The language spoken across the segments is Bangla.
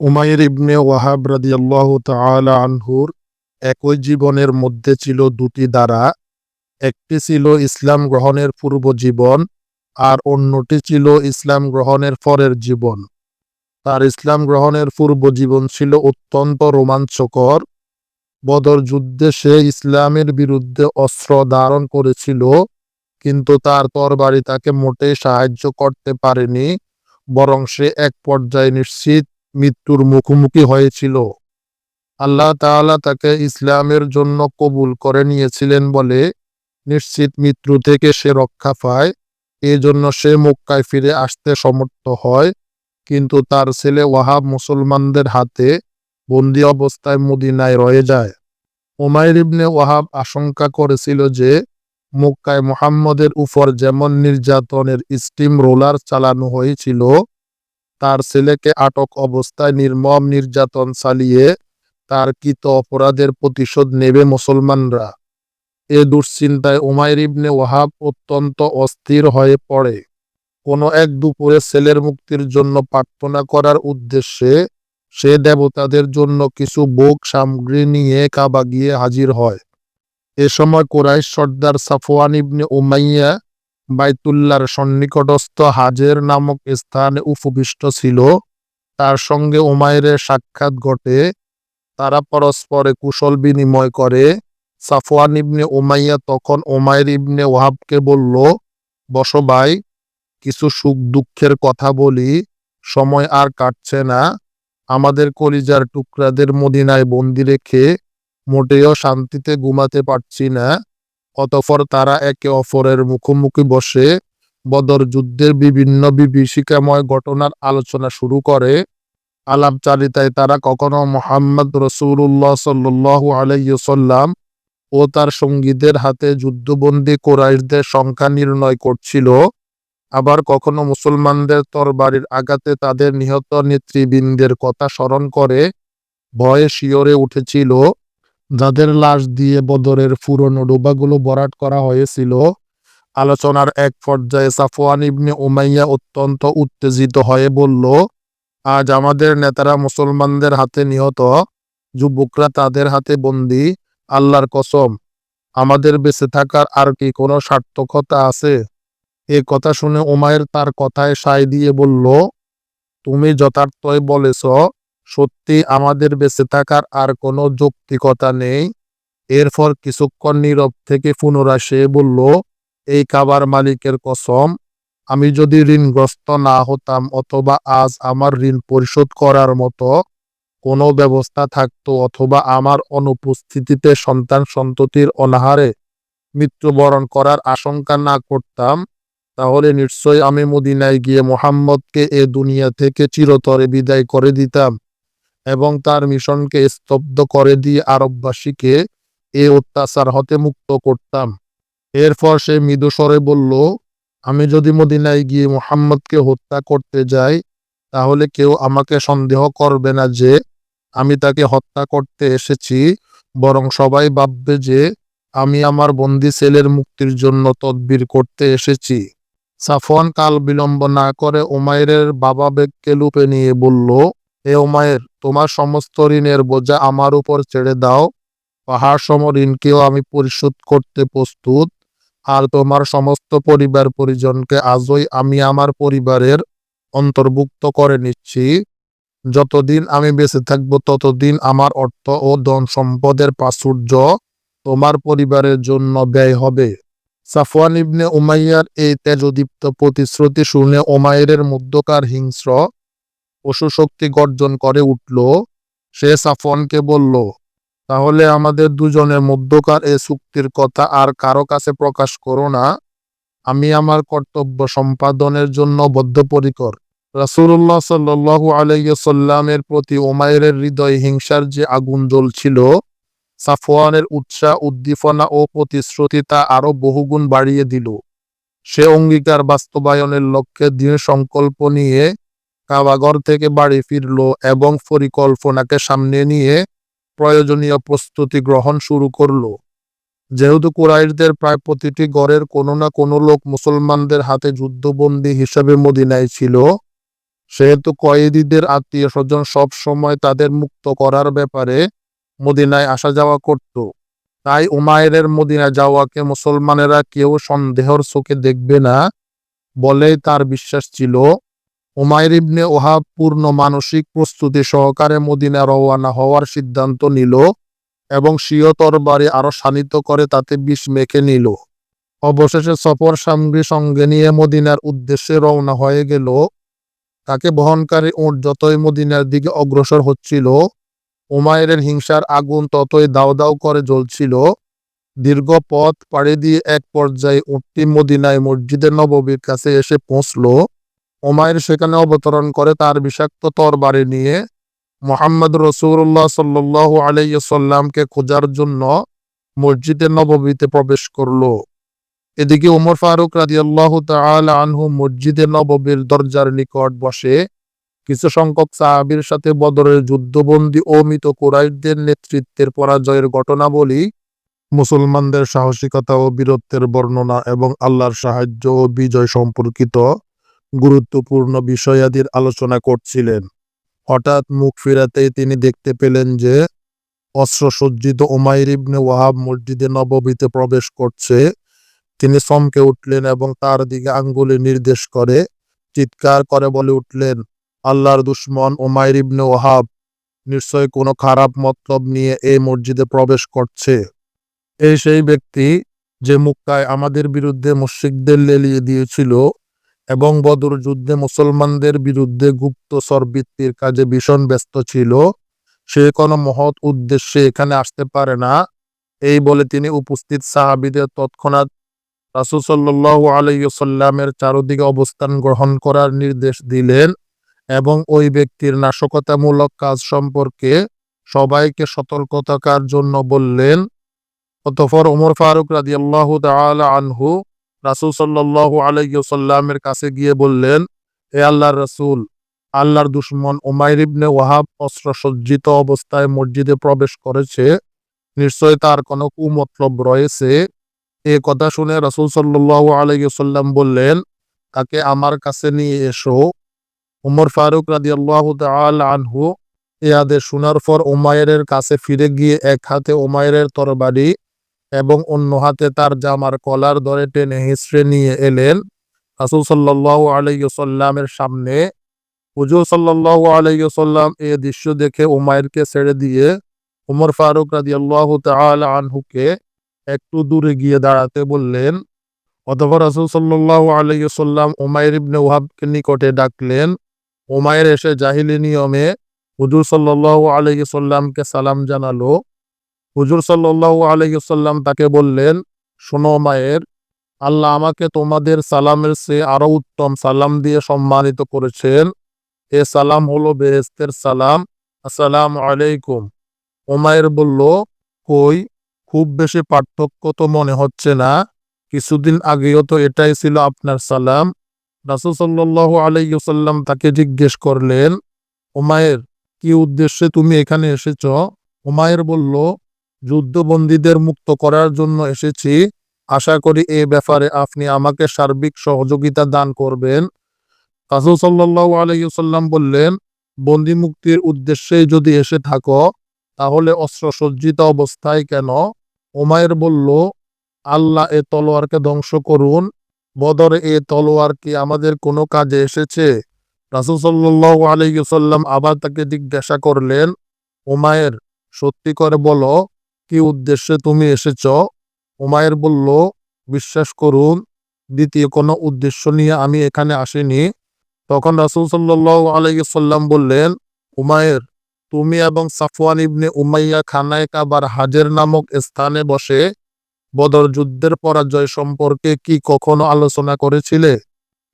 উমাইর ইবনে ওয়াহাব রাদিয়াল্লাহ তাআলা আনহুর একই জীবনের মধ্যে ছিল দুটি দ্বারা। একটি ছিল ইসলাম গ্রহণের পূর্ব জীবন আর অন্যটি ছিল ইসলাম গ্রহণের পরের জীবন। তার ইসলাম গ্রহণের পূর্ব জীবন ছিল অত্যন্ত রোমাঞ্চকর। বদর যুদ্ধে সে ইসলামের বিরুদ্ধে অস্ত্র ধারণ করেছিল, কিন্তু তার তরবারি তাকে মোটেই সাহায্য করতে পারেনি, বরং সে এক পর্যায়ে নিশ্চিত মৃত্যুর মুখোমুখি হয়েছিল। আল্লাহ তাআলা তাকে ইসলামের জন্য কবুল করে নিয়েছিলেন বলে নিশ্চিত মৃত্যু থেকে সে রক্ষা পায়। এই জন্য সে মক্কায় ফিরে আসতে সমর্থ হয়। কিন্তু তার ছেলে ওয়াহাব মুসলমানদের হাতে বন্দি অবস্থায় মদিনায় রয়ে যায়। ওমাইর ইবনে ওয়াহাব আশঙ্কা করেছিল যে মক্কায় মোহাম্মদের উপর যেমন নির্যাতনের স্টিম রোলার চালানো হয়েছিল তার ছেলেকে আটক অবস্থায় নির্মম নির্যাতন চালিয়ে তার কৃত অপরাধের প্রতিশোধ নেবে মুসলমানরা। এ দুশ্চিন্তায় উমাইর ইবনে ওয়াহাব অত্যন্ত অস্থির হয়ে পড়ে। কোনো এক দুপুরে ছেলের মুক্তির জন্য প্রার্থনা করার উদ্দেশ্যে সে দেবতাদের জন্য কিছু ভোগ সামগ্রী নিয়ে কাবা গিয়ে হাজির হয়। এ সময় কোরাইশ সর্দার সাফওয়ান ইবনে উমাইয়া বাইতুল্লার সন্নিকটস্থ হাজের নামক স্থানে উপবিষ্ট ছিল। তার সঙ্গে উমাইরের সাক্ষাৎ ঘটে। তারা পরস্পরে কুশল বিনিময় করে। সাফওয়ান ইবনে উমাইয়া তখন ওমাইর ইবনে ওয়াহাবকে বলল, বসো ভাই, কিছু সুখ দুঃখের কথা বলি। সময় আর কাটছে না। আমাদের কলিজার টুকরাদের মদিনায় বন্দি রেখে মোটেও শান্তিতে ঘুমাতে পারছি না। অতঃপর তারা একে অপরের মুখোমুখি বসে বদর যুদ্ধের বিভিন্ন বিভীষিকাময় ঘটনার আলোচনা শুরু করে। আলাপচারিতায় তারা কখনো মোহাম্মদ রসুল্লাহ সাল্লু আলাইসাল্লাম ও তার সঙ্গীদের হাতে যুদ্ধবন্দী কোরাইশদের সংখ্যা নির্ণয় করছিল। আবার কখনো মুসলমানদের তরবারির আঘাতে তাদের নিহত নেতৃবৃন্দের কথা স্মরণ করে ভয়ে শিওরে উঠেছিল। যাদের লাশ দিয়ে বদরের পুরনো ডোবাগুলো বরাট করা হয়েছিল, আলোচনার এক পর্যায়ে সাফওয়ান ইবনে উমাইয়া অত্যন্ত উত্তেজিত হয়ে বলল, আজ আমাদের নেতারা মুসলমানদের হাতে নিহত, যুবকরা তাদের হাতে বন্দি, আল্লাহর কসম, আমাদের বেঁচে থাকার আর কি কোনো সার্থকতা আছে? এ কথা শুনে উমায়ের তার কথায় সায় দিয়ে বলল, তুমি যথার্থই বলেছ সত্যি আমাদের বেঁচে থাকার আর কোনো যৌক্তিকতা নেই। এরপর কিছুক্ষণ নীরব থেকে পুনরায় সে বলল, এই কাবার মালিকের কসম, আমি যদি ঋণগ্রস্ত না হতাম অথবা আজ আমার ঋণ পরিশোধ করার মতো কোনো ব্যবস্থা থাকতো অথবা আমার অনুপস্থিতিতে সন্তান সন্ততির অনাহারে মৃত্যুবরণ করার আশঙ্কা না করতাম, তাহলে নিশ্চয়ই আমি মদিনায় গিয়ে মোহাম্মদকে এ দুনিয়া থেকে চিরতরে বিদায় করে দিতাম। এবং তার মিশনকে স্তব্ধ করে দিয়ে আরববাসীকে এ অত্যাচার হতে মুক্ত করতাম। এরপর সে মৃদুস্বরে বলল, আমি যদি মদিনায় গিয়ে মোহাম্মদকে হত্যা করতে যাই, তাহলে কেউ আমাকে সন্দেহ করবে না যে আমি তাকে হত্যা করতে এসেছি, বরং সবাই ভাববে যে আমি আমার বন্দি ছেলের মুক্তির জন্য তদবির করতে এসেছি। সাফওয়ান কাল বিলম্ব না করে ওমায়ের বাবা বেগকে লুপে নিয়ে বলল এ ওমায়ের তোমার সমস্ত ঋণের বোঝা আমার উপর ছেড়ে দাও। পাহাড় সম ঋণকেও আমি পরিশোধ করতে প্রস্তুত। আর তোমার সমস্ত পরিবার পরিজনকে আজই আমি আমার পরিবারের অন্তর্ভুক্ত করে নিচ্ছি। যতদিন আমি বেঁচে থাকব, ততদিন আমার অর্থ ও ধন সম্পদের প্রাচুর্য তোমার পরিবারের জন্য ব্যয় হবে। সাফওয়ান ইবনে উমাইয়ার এই তেজদীপ্ত প্রতিশ্রুতি শুনে ওমায়ের মধ্যকার হিংস্র পশু শক্তি গর্জন করে উঠল। সে সাফওয়ানকে বলল, তাহলে আমাদের দুজনের মধ্যকার এ চুক্তির কথা আর কারও কাছে প্রকাশ করো না। আমি আমার কর্তব্য সম্পাদনের জন্য বদ্ধপরিকর। রাসুল্লাহ সাল্লু আলাইসাল্লামের প্রতি ওমায়ের হৃদয় হিংসার যে আগুন জ্বলছিল, সাফওয়ানের উৎসাহ উদ্দীপনা ও প্রতিশ্রুতি তা আরও বহুগুণ বাড়িয়ে দিল। সে অঙ্গীকার বাস্তবায়নের লক্ষ্যে দৃঢ় সংকল্প নিয়ে কাবাগর থেকে বাড়ি ফিরল এবং পরিকল্পনাকে সামনে নিয়ে প্রয়োজনীয় প্রস্তুতি গ্রহণ শুরু করল। যেহেতু কুরাইশদের প্রায় প্রতিটি গড়ের কোনো না কোনো লোক মুসলমানদের হাতে যুদ্ধবন্দী হিসাবে মদিনায় ছিল, সেহেতু কয়েদিদের আত্মীয় স্বজন সব সময় তাদের মুক্ত করার ব্যাপারে মদিনায় আসা যাওয়া করত। তাই উমায়ের মদিনা যাওয়াকে মুসলমানেরা কেউ সন্দেহর চোখে দেখবে না বলেই তার বিশ্বাস ছিল। উমায়ের ইবনে ওহাব পূর্ণ মানসিক প্রস্তুতি সহকারে মদিনা রওয়ানা হওয়ার সিদ্ধান্ত নিল এবং স্বীয় তরবারি আরও শানিত করে তাতে বিষ মেখে নিল। অবশেষে সফর সামগ্রী সঙ্গে নিয়ে মদিনার উদ্দেশ্যে রওনা হয়ে গেল। তাকে বহনকারী উট যতই মদিনার দিকে অগ্রসর হচ্ছিল উমায়ের হিংসার আগুন ততই দাও দাও করে জ্বলছিল। দীর্ঘ পথ পাড়ি দিয়ে এক পর্যায়ে উটটি মদিনায় মসজিদে নববীর কাছে এসে পৌঁছলো। ওমায়ের সেখানে অবতরণ করে তার বিষাক্ত তরবারি নিয়ে মোহাম্মদ রসুল্লাহ সাল্লাহ আলাইসাল্লামকে খোঁজার জন্য মসজিদে নববীতে প্রবেশ করল। এদিকে উমর ফারুক রাজিয়াল্লাহ তাআলা আনহু মসজিদে নববীর দরজার নিকট বসে কিছু সংখ্যক সাহাবীর সাথে বদরের যুদ্ধবন্দী ও মৃত নেতৃত্বের পরাজয়ের ঘটনাবলী, মুসলমানদের সাহসিকতা ও বীরত্বের বর্ণনা এবং আল্লাহর সাহায্য ও বিজয় সম্পর্কিত গুরুত্বপূর্ণ বিষয়াদির আলোচনা করছিলেন। হঠাৎ মুখ ফিরাতেই তিনি দেখতে পেলেন যে, অস্ত্রসজ্জিত ওমাইর ইবনে ওয়াহাব মসজিদে নববীতে প্রবেশ করছে। তিনি চমকে উঠলেন এবং তার দিকে আঙ্গুলি নির্দেশ করে, চিৎকার করে বলে উঠলেন, আল্লাহর দুশ্মন ওমাইর ইবনে ওয়াহাব, নিশ্চয় কোনো খারাপ মতলব নিয়ে এই মসজিদে প্রবেশ করছে। এই সেই ব্যক্তি যে মুক্কায় আমাদের বিরুদ্ধে মুশরিকদের লেলিয়ে দিয়েছিল এবং বদর যুদ্ধে মুসলমানদের বিরুদ্ধে গুপ্ত সরবৃত্তির কাজে ভীষণ ব্যস্ত ছিল। সে কোনো মহৎ উদ্দেশ্যে এখানে আসতে পারে না। এই বলে তিনি উপস্থিত সাহাবিদের তৎক্ষণাৎ রাসুল সাল্লাহ আলাইসাল্লামের চারদিকে অবস্থান গ্রহণ করার নির্দেশ দিলেন এবং ওই ব্যক্তির নাশকতামূলক কাজ সম্পর্কে সবাইকে সতর্কতার জন্য বললেন। অতঃপর ওমর ফারুক রাজি আল্লাহ আনহু রাসুল সাল্লাহ আলাইসাল্লামের কাছে গিয়ে বললেন, এ আল্লাহর রসুল, আল্লাহর দুশ্মন ওমাইর ইবনে ওয়াহাব অস্ত্রসজ্জিত অবস্থায় মসজিদে প্রবেশ করেছে। নিশ্চয় তার কোনো কুমতলব রয়েছে। এ কথা শুনে রাসুল সাল্লাহ আলাইসাল্লাম বললেন, তাকে আমার কাছে নিয়ে এসো। উমর ফারুক রাজি আল্লাহ আনহু এ আদেশ শোনার পর ওমায়ের কাছে ফিরে গিয়ে এক হাতে ওমায়ের তরবারি এবং অন্য হাতে তার জামার কলার ধরে টেনে হিসড়ে নিয়ে এলেন রাসুল সাল্লাহ আলাইসাল্লামের সামনে। হুজুর সাল্লাহ আলাইসাল্লাম এ দৃশ্য দেখে উমায়েরকে ছেড়ে দিয়ে উমর ফারুক রাজি আল্লাহ আনহুকে একটু দূরে গিয়ে দাঁড়াতে বললেন অথবা রাসুল সাল্লাহ আলাইসাল্লাম উমায়ের ইবনে ওহাবকে নিকটে ডাকলেন। উমায়ের এসে জাহিলি নিয়মে হুজুর সাল্লাহ আলাইসাল্লামকে সালাম জানালো। হুজুর সাল্লাহ আলাইসাল্লাম তাকে বললেন, শোনো মায়ের, আল্লাহ আমাকে তোমাদের সালামের সে আরও উত্তম সালাম দিয়ে সম্মানিত করেছেন। এ সালাম হলো বেহেস্তের সালাম। আসসালাম আলাইকুম। ওমায়ের বলল, কই, খুব বেশি পার্থক্য তো মনে হচ্ছে না। কিছুদিন আগেও তো এটাই ছিল আপনার সালাম। রাসুল সাল্লাহ আলাইসাল্লাম তাকে জিজ্ঞেস করলেন ওমায়ের কি উদ্দেশ্যে তুমি এখানে এসেছ? ওমায়ের বলল যুদ্ধবন্দীদের মুক্ত করার জন্য এসেছি। আশা করি এ ব্যাপারে আপনি আমাকে সার্বিক সহযোগিতা দান করবেন। রাসুল সাল্লাহ আলাইসাল্লাম বললেন, বন্দি মুক্তির উদ্দেশ্যে যদি এসে থাকো, তাহলে অস্ত্রসজ্জিত অবস্থায় কেন? ওমায়ের বলল, আল্লাহ এ তলোয়ারকে ধ্বংস করুন। বদরে এ তলোয়ার কি আমাদের কোনো কাজে এসেছে? রাসুল সাল্লাহ আলাইসাল্লাম আবার তাকে জিজ্ঞাসা করলেন ওমায়ের সত্যি করে বলো কি উদ্দেশ্যে তুমি এসেছ? ওমায়ের বলল, বিশ্বাস করুন, দ্বিতীয় কোনো উদ্দেশ্য নিয়ে আমি এখানে আসিনি। তখন রাসুল সাল্লাহ আলাইসাল্লাম বললেন উমায়ের তুমি এবং সাফওয়ান ইবনে উমাইয়া খানায় কাবার হাজের নামক স্থানে বসে বদর যুদ্ধের পরাজয় সম্পর্কে কি কখনো আলোচনা করেছিলে?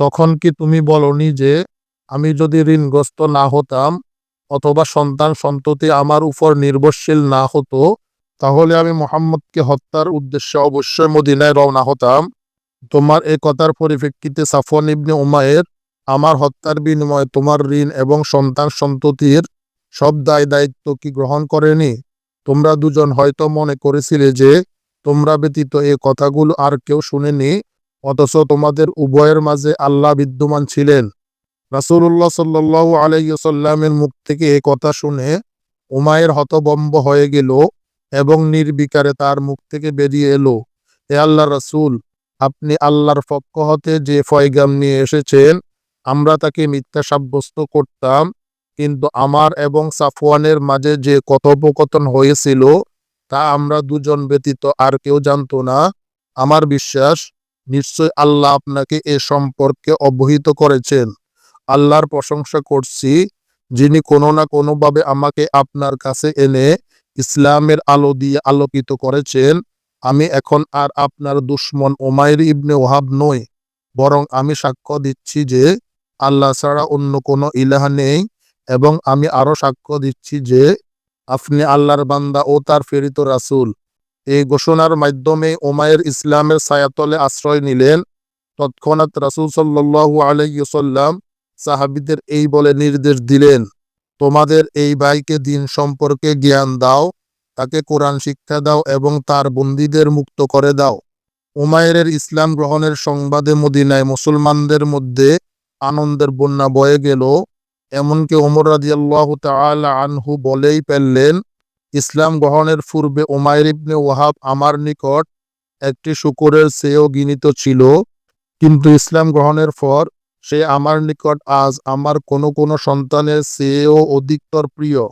তখন কি তুমি বলনি যে, আমি যদি ঋণগ্রস্ত না হতাম অথবা সন্তান সন্ততি আমার উপর নির্ভরশীল না হতো তাহলে আমি মোহাম্মদকে হত্যার উদ্দেশ্যে অবশ্যই মদিনায় রওনা হতাম। তোমার এ কথার পরিপ্রেক্ষিতে সাফন ইবনে উমায়ের আমার হত্যার বিনিময়ে তোমার ঋণ এবং সন্তান সন্ততির সব দায় দায়িত্ব কি গ্রহণ করেনি? তোমরা দুজন হয়তো মনে করেছিলে যে তোমরা ব্যতীত এ কথাগুলো আর কেউ শুনেনি, অথচ তোমাদের উভয়ের মাঝে আল্লাহ বিদ্যমান ছিলেন। রাসূলুল্লাহ সাল্লাল্লাহু আলাইসাল্লামের মুখ থেকে এ কথা শুনে উমায়ের হতবম্ব হয়ে গেল। এবং নির্বিকারে তার মুখ থেকে বেরিয়ে এলো। এ আল্লাহ রসুল, আপনি আল্লাহর পক্ষ হতে যে ফয়গাম নিয়ে এসেছেন, আমরা তাকে মিথ্যা সাব্যস্ত করতাম, কিন্তু আমার এবং সাফওয়ানের মাঝে যে কথোপকথন হয়েছিল, তা আমরা দুজন ব্যতীত আর কেউ জানতো না। আমার বিশ্বাস, নিশ্চয় আল্লাহ আপনাকে এ সম্পর্কে অবহিত করেছেন। আল্লাহর প্রশংসা করছি, যিনি কোনো না কোনোভাবে আমাকে আপনার কাছে এনে ইসলামের আলো দিয়ে আলোকিত করেছেন, আমি এখন আর আপনার দুশ্মন ওমায়ের ইবনে ওহাব নই, বরং আমি সাক্ষ্য দিচ্ছি যে আল্লাহ ছাড়া অন্য কোনো ইলাহা নেই, এবং আমি আরও সাক্ষ্য দিচ্ছি যে আপনি আল্লাহর বান্দা ও তার ফেরিত রাসূল। এই ঘোষণার মাধ্যমে ওমায়ের ইসলামের ছায়াতলে আশ্রয় নিলেন। তৎক্ষণাৎ রাসূল সাল্লাল্লাহু আলাইহি সাল্লাম সাহাবীদের এই বলে নির্দেশ দিলেন তোমাদের এই ভাইকে দিন সম্পর্কে জ্ঞান দাও, তাকে কোরআন শিক্ষা দাও এবং তার বন্দীদের মুক্ত করে দাও। উমায়ের ইসলাম গ্রহণের সংবাদে মদিনায় মুসলমানদের মধ্যে আনন্দের বন্যা বয়ে গেল। এমনকি ওমর রাদিয়াল্লাহ তাআলা আনহু বলেই ফেললেন, ইসলাম গ্রহণের পূর্বে ওমায়ের ইবনে ওয়াহাব আমার নিকট একটি শুকুরের চেয়েও গিনিত ছিল। কিন্তু ইসলাম গ্রহণের পর সে আমার নিকট আজ আমার কোনো কোনো সন্তানের চেয়েও অধিকতর প্রিয়।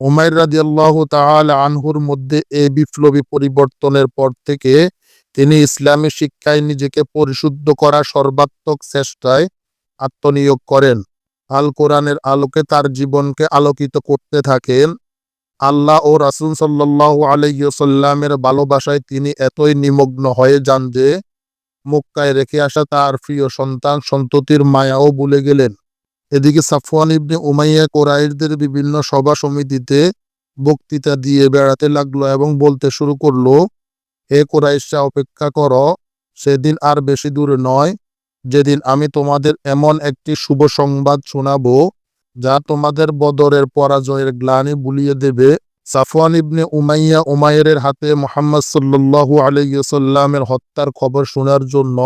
উমাইর রাদিয়াল্লাহ তাআলা আনহুর মধ্যে এই বিপ্লবী পরিবর্তনের পর থেকে তিনি ইসলামী শিক্ষায় নিজেকে পরিশুদ্ধ করার সর্বাত্মক চেষ্টায় আত্মনিয়োগ করেন। আল কোরআনের আলোকে তার জীবনকে আলোকিত করতে থাকেন। আল্লাহ ও রাসূল সাল্লাল্লাহু আলাইহি সাল্লামের ভালোবাসায় তিনি এতই নিমগ্ন হয়ে যান যে মক্কায় রেখে আসা তার প্রিয় সন্তান সন্ততির মায়াও ভুলে গেলেন। এদিকে সাফওয়ান ইবনে উমাইয়া কোরাইশদের বিভিন্ন সভা সমিতিতে বক্তৃতা দিয়ে বেড়াতে লাগল এবং বলতে শুরু করল, হে কোরাইশা অপেক্ষা করো, সেদিন আর বেশি দূরে নয়। যেদিন আমি তোমাদের এমন একটি শুভ সংবাদ শোনাবো, যা তোমাদের বদরের পরাজয়ের গ্লানি বুলিয়ে দেবে সাফওয়ান ইবনে উমাইয়া উমাইরের হাতে মোহাম্মদ সাল্লাল্লাহু আলাইহি সাল্লামের হত্যার খবর শোনার জন্য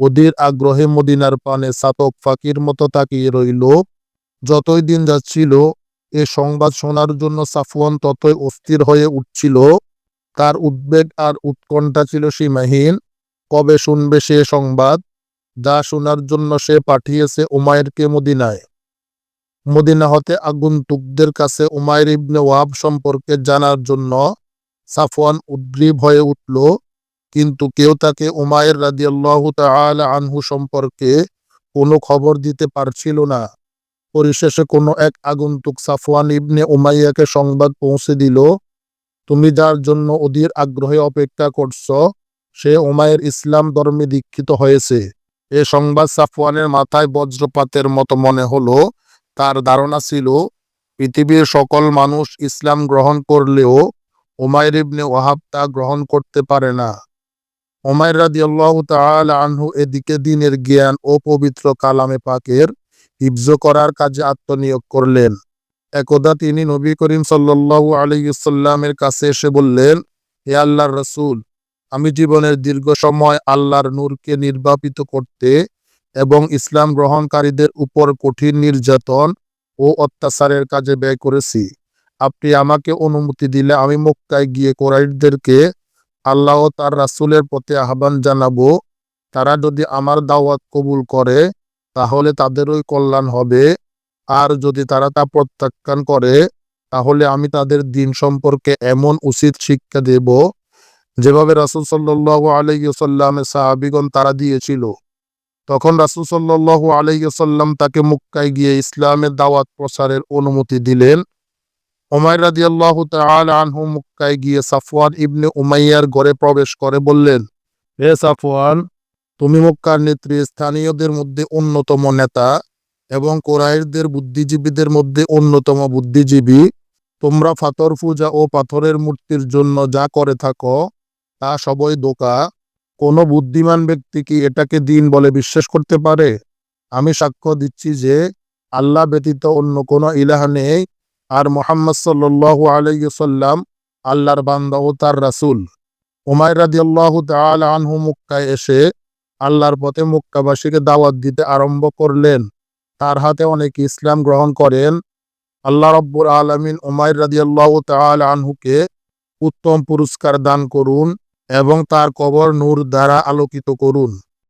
অধীর আগ্রহে মদিনার পানে সাতক ফাকির মতো তাকিয়ে রইল। যতই দিন যাচ্ছিল, এ সংবাদ শোনার জন্য সাফওয়ান ততই অস্থির হয়ে উঠছিল। তার উদ্বেগ আর উৎকণ্ঠা ছিল সীমাহীন। কবে শুনবে সে সংবাদ? যা শোনার জন্য সে পাঠিয়েছে উমায়েরকে মদিনায়। মদিনা হতে আগন্তুকদের কাছে উমায়ের ইবনে ওয়াব সম্পর্কে জানার জন্য সাফওয়ান উদ্গ্রীব হয়ে উঠল, কিন্তু কেউ তাকে উমায়ের রাদিয়াল্লাহু তাআলা আনহু সম্পর্কে কোনো খবর দিতে পারছিল না। পরিশেষে কোনো এক আগন্তুক সাফওয়ান ইবনে উমাইয়াকে সংবাদ পৌঁছে দিল, তুমি যার জন্য অধীর আগ্রহে অপেক্ষা করছ, সে উমায়ের ইসলাম ধর্মে দীক্ষিত হয়েছে। এ সংবাদ সাফওয়ানের মাথায় বজ্রপাতের মতো মনে হলো তার ধারণা ছিল, পৃথিবীর সকল মানুষ ইসলাম গ্রহণ করলেও উমায়ের ইবনে ওয়াহাব তা গ্রহণ করতে পারে না। ওমায়ের রাদিয়াল্লাহু তাআলা আনহু এদিকে দিনের জ্ঞান ও পবিত্র কালামে পাকের হিফজ করার কাজে আত্মনিয়োগ করলেন। একদা তিনি নবী করিম সাল্লাল্লাহু আলাইহি সাল্লামের কাছে এসে বললেন, হে আল্লাহর রসুল, আমি জীবনের দীর্ঘ সময় আল্লাহর নূরকে নির্বাপিত করতে এবং ইসলাম গ্রহণকারীদের উপর কঠিন নির্যাতন ও অত্যাচারের কাজে ব্যয় করেছি। আপনি আমাকে অনুমতি দিলে আমি মক্কায় গিয়ে কোরাইশদেরকে আল্লাহ তার রাসূলের প্রতি আহ্বান জানাব। তারা যদি আমার দাওয়াত কবুল করে, তাহলে তাদেরই কল্যাণ হবে। আর যদি তারা তা প্রত্যাখ্যান করে, তাহলে আমি তাদের দিন সম্পর্কে এমন উচিত শিক্ষা দেব, যেভাবে রাসূল সাল্লাল্লাহু আলাইহি সাল্লামের সাহাবীগণ তারা দিয়েছিল। তখন রাসূল সাল্লাল্লাহু আলাইহি সাল্লাম তাকে মুক্কায় গিয়ে ইসলামের দাওয়াত প্রচারের অনুমতি দিলেন। উমাইর রাদিয়াল্লাহু তাআলা আনহু মুক্কায় গিয়ে সাফওয়ান ইবনে উমাইয়ার ঘরে প্রবেশ করে বললেন হে সাফওয়ান, তুমি মক্কার নেতৃস্থানীয়দের মধ্যে অন্যতম নেতা এবং কোরাইশদের বুদ্ধিজীবীদের মধ্যে অন্যতম বুদ্ধিজীবী। তোমরা পাথর পূজা ও পাথরের মূর্তির জন্য যা করে থাকো, তা সবই দোকা কোনো বুদ্ধিমান ব্যক্তি কি এটাকে দিন বলে বিশ্বাস করতে পারে? আমি সাক্ষ্য দিচ্ছি যে আল্লাহ ব্যতীত অন্য কোনো ইলাহা নেই। আর মোহাম্মদ সাল্লাল্লাহু আলাইহি সাল্লাম আল্লাহর বান্দা ও তার রাসূল। উমাইর রাদিয়াল্লাহু তাআলা আনহু মক্কায় এসে আল্লাহর পথে মুক্কাবাসীকে দাওয়াত দিতে আরম্ভ করলেন। তার হাতে অনেক ইসলাম গ্রহণ করেন। আল্লাহ রব্বুর আলমিন উমাইর রাদিয়াল্লাহু তাআলা আনহুকে উত্তম পুরস্কার দান করুন। এবং তার কবর নূর দ্বারা আলোকিত করুন।